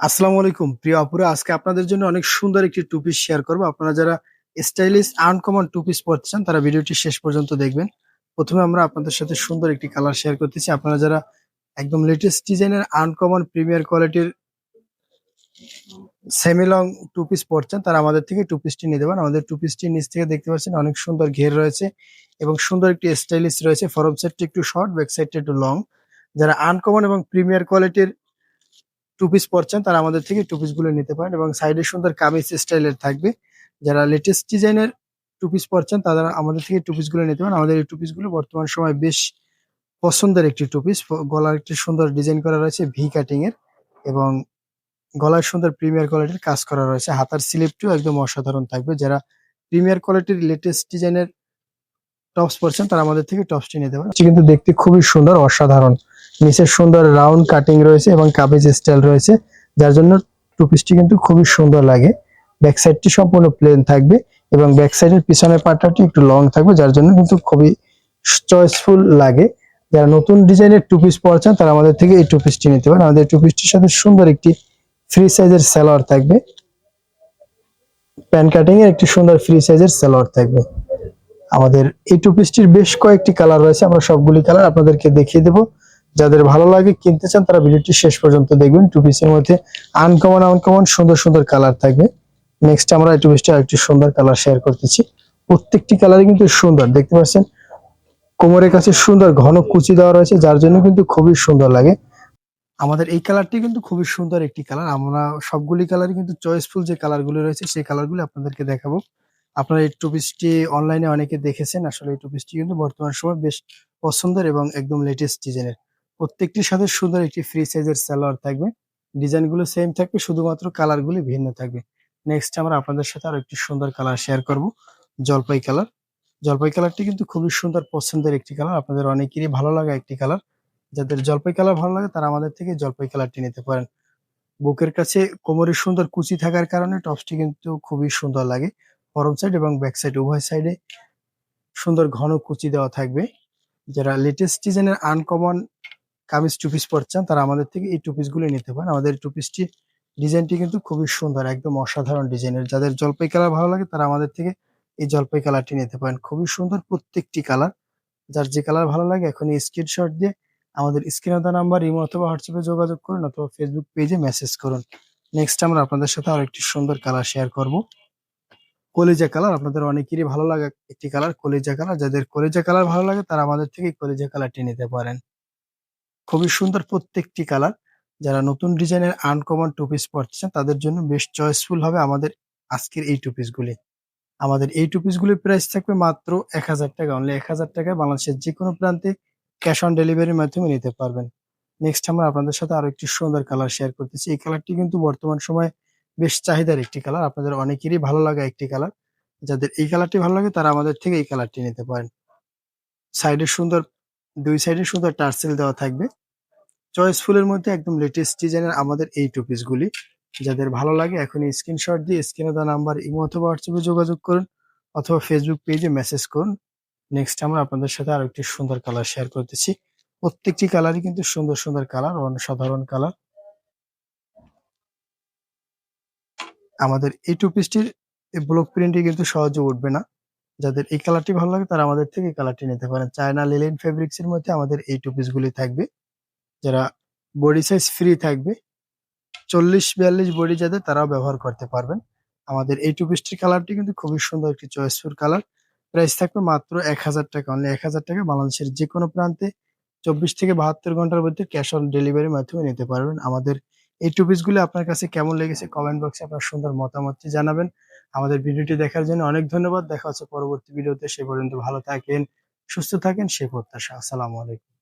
আসসালামু আলাইকুম। প্রিয় আপুরা, আজকে আপনাদের জন্য অনেক সুন্দর একটি টু পিস শেয়ার করব। আপনারা যারা স্টাইলিশ আনকমন টু পিস চান, তারা ভিডিওটি শেষ পর্যন্ত দেখবেন। প্রথমে আমরা আপনাদের সাথে সুন্দর একটি কালার শেয়ার করতেছি। আপনারা যারা একদম লেটেস্ট ডিজাইনের আনকমন প্রিমিয়ার কোয়ালিটির সেমি লং টু পিস পড়ছেন তারা আমাদের থেকে টু পিসটি পারেন। আমাদের টু পিসটি নিচ থেকে দেখতে পাচ্ছেন অনেক সুন্দর ঘের রয়েছে এবং সুন্দর একটি স্টাইলিশ রয়েছে। ফরম সেটটি একটু শর্ট ব্যাক সাইডটা একটু লং যারা আনকমন এবং প্রিমিয়ার কোয়ালিটির টু পিস পরছেন, তারা আমাদের থেকে টু পিসগুলো নিতে পারেন এবং সাইডে সুন্দর কামিজ স্টাইলের থাকবে। যারা লেটেস্ট ডিজাইনের টু পিস পরছেন, তারা আমাদের থেকে টু পিসগুলো নিতে পারেন। আমাদের এই টু পিসগুলো বর্তমান সময় বেশ পছন্দের একটি টু পিস গলার একটি সুন্দর ডিজাইন করা রয়েছে ভি কাটিং এর এবং গলার সুন্দর প্রিমিয়ার কোয়ালিটির কাজ করা রয়েছে। হাতার স্লিপটিও একদম অসাধারণ থাকবে। যারা প্রিমিয়ার কোয়ালিটির লেটেস্ট ডিজাইনের টপস পরছেন, তারা আমাদের থেকে টপসটি নিতে পারেন কিন্তু দেখতে খুবই সুন্দর, অসাধারণ। নিচের সুন্দর রাউন্ড কাটিং রয়েছে এবং কাবেজ স্টাইল রয়েছে, যার জন্য টু পিসটি কিন্তু খুবই সুন্দর লাগে। ব্যাক সাইডটি সম্পূর্ণ প্লেন থাকবে এবং ব্যাক সাইডের পিছনের পার্টটি একটু লং থাকবে, যার জন্য কিন্তু খুবই চয়েসফুল লাগে। যারা নতুন ডিজাইনের টু পিস পরছেন, তারা আমাদের থেকে এই টু পিসটি নিতে পারেন আমাদের টু পিসটির সাথে সুন্দর একটি ফ্রি সাইজের সালোয়ার থাকবে। প্যান কাটিং এর একটি সুন্দর ফ্রি সাইজের সালোয়ার থাকবে। আমাদের এই টু পিসটির বেশ কয়েকটি কালার রয়েছে, আমরা সবগুলি কালার আপনাদেরকে দেখিয়ে দেবো। যাদের ভালো লাগে, কিনতে চান, তারা ভিডিওটি শেষ পর্যন্ত দেখবেন। টু পিসের মধ্যে আনকমন আনকমন সুন্দর সুন্দর কালার থাকবে। নেক্সট আমরা এই টু পিসটা একটি সুন্দর কালার শেয়ার করতেছি। প্রত্যেকটি কালারই কিন্তু সুন্দর, দেখতে পাচ্ছেন? কোমরের কাছে সুন্দর ঘন কুচি দেওয়া রয়েছে, যার জন্য কিন্তু খুবই সুন্দর লাগে। আমাদের এই কালারটি কিন্তু খুবই সুন্দর একটি কালার আমরা সবগুলি কালারই কিন্তু চয়েসফুল যে কালারগুলো রয়েছে, সেই কালারগুলো আপনাদেরকে দেখাবো। আপনারা এই টু পিসটি অনলাইনে অনেকে দেখেছেন। আসলে এই টু পিসটি কিন্তু বর্তমান সময় বেশ পছন্দের এবং একদম লেটেস্ট ডিজাইনের প্রত্যেকটির সাথে সুন্দর একটি ফ্রি সাইজের সালোয়ার থাকবে। ডিজাইনগুলো সেম থাকবে, শুধুমাত্র কালারগুলি ভিন্ন থাকবে। নেক্সট আমরা আপনাদের সাথে আরও একটি সুন্দর কালার শেয়ার করব, জলপাই কালার জলপাই কালারটি কিন্তু খুবই সুন্দর, পছন্দের একটি কালার আপনাদের অনেকেরই ভালো লাগা একটি কালার যাদের জলপাই কালার ভালো লাগে, তারা আমাদের থেকে জলপাই কালারটি নিতে পারেন। বুকের কাছে কোমরের সুন্দর কুচি থাকার কারণে টপসটি কিন্তু খুবই সুন্দর লাগে। ফরম সাইড এবং ব্যাক সাইড উভয় সাইডে সুন্দর ঘন কুচি দেওয়া থাকবে। যারা লেটেস্ট ডিজাইনের আনকমন কামিজ টু পিস পরছেন তারা আমাদের থেকে এই টু পিসগুলো নিতে পারেন। আমাদের টু পিসটি ডিজাইনটি কিন্তু খুবই সুন্দর, একদম অসাধারণ ডিজাইনের যাদের জলপাই কালার ভালো লাগে, তারা আমাদের থেকে এই জলপাই কালারটি নিতে পারেন। খুবই সুন্দর প্রত্যেকটি কালার যার যে কালার ভালো লাগে এখন স্ক্রিনশট দিয়ে আমাদের স্ক্রিনে নাম্বার ইমো অথবা হোয়াটসঅ্যাপে যোগাযোগ করুন অথবা ফেসবুক পেজে মেসেজ করুন। নেক্সট আমরা আপনাদের সাথে আরও একটি সুন্দর কালার শেয়ার করব। কলিজা কালার। আপনাদের অনেকেরই ভালো লাগা একটি কালার কলিজা কালার। যাদের কলিজা কালার ভালো লাগে, তারা আমাদের থেকে কলিজা কালারটি নিতে পারেন। খুবই সুন্দর প্রত্যেকটি কালার। যারা নতুন ডিজাইনের আনকমন টু পিস পরছেন, তাদের জন্য বেশ চয়েসফুল হবে আমাদের আজকের এই টু পিসগুলি আমাদের এই টু পিসগুলির প্রাইস থাকবে মাত্র এক হাজার টাকা। অনলি এক হাজার টাকায় বাংলাদেশের যে কোনো প্রান্তে ক্যাশ অন ডেলিভারির মাধ্যমে নিতে পারবেন। নেক্সট আমরা আপনাদের সাথে আরও একটি সুন্দর কালার শেয়ার করতেছি। এই কালারটি কিন্তু বর্তমান সময়ে বেশ চাহিদার একটি কালার আপনাদের অনেকেরই ভালো লাগা একটি কালার যাদের এই কালারটি ভালো লাগে, তারা আমাদের থেকে এই কালারটি নিতে পারেন। সাইডে সুন্দর, দুই সাইডে সুন্দর টার্সেল দেওয়া থাকবে। চয়েস ফুলের মধ্যে একদম লেটেস্ট ডিজাইনের আমাদের এই টু গুলি। যাদের ভালো লাগে এখন স্ক্রিনশট দিয়ে স্ক্রিনে দেওয়া নাম্বার ইমো অথবা হোয়াটসঅ্যাপে যোগাযোগ করুন অথবা ফেসবুক পেজে মেসেজ করুন। নেক্সট আমরা আপনাদের সাথে আরও একটি সুন্দর কালার শেয়ার করতেছি। প্রত্যেকটি কালারই কিন্তু সুন্দর সুন্দর কালার অসাধারণ কালার আমাদের এই টু পিসটির ব্লক প্রিন্টটি কিন্তু সহজে উঠবে না। যাদের এই কালারটি ভালো লাগে তারা আমাদের থেকে কালারটি নিতে পারেন। চায়না লিলেন ফেব্রিক্স এর মধ্যে আমাদের এই টু গুলি থাকবে। যারা বডি সাইজ ফ্রি থাকবে, চল্লিশ বিয়াল্লিশ বডি যাদের তারাও ব্যবহার করতে পারবেন। আমাদের এই টু পিসটির কালারটি কিন্তু খুবই সুন্দর একটি চয়েসফুল কালার প্রাইস থাকবে মাত্র এক হাজার টাকা। অনলি এক হাজার টাকা বাংলাদেশের যে কোনো প্রান্তে চব্বিশ থেকে বাহাত্তর ঘণ্টার মধ্যে ক্যাশ অন ডেলিভারির মাধ্যমে নিতে পারবেন। আমাদের এই টু পিসগুলো আপনার কাছে কেমন লেগেছে কমেন্ট বক্সে আপনার সুন্দর মতামতটি জানাবেন। আমাদের ভিডিওটি দেখার জন্য অনেক ধন্যবাদ। দেখা হচ্ছে পরবর্তী ভিডিওতে। সে পর্যন্ত ভালো থাকেন সুস্থ থাকেন, সে প্রত্যাশা। আসসালামু আলাইকুম।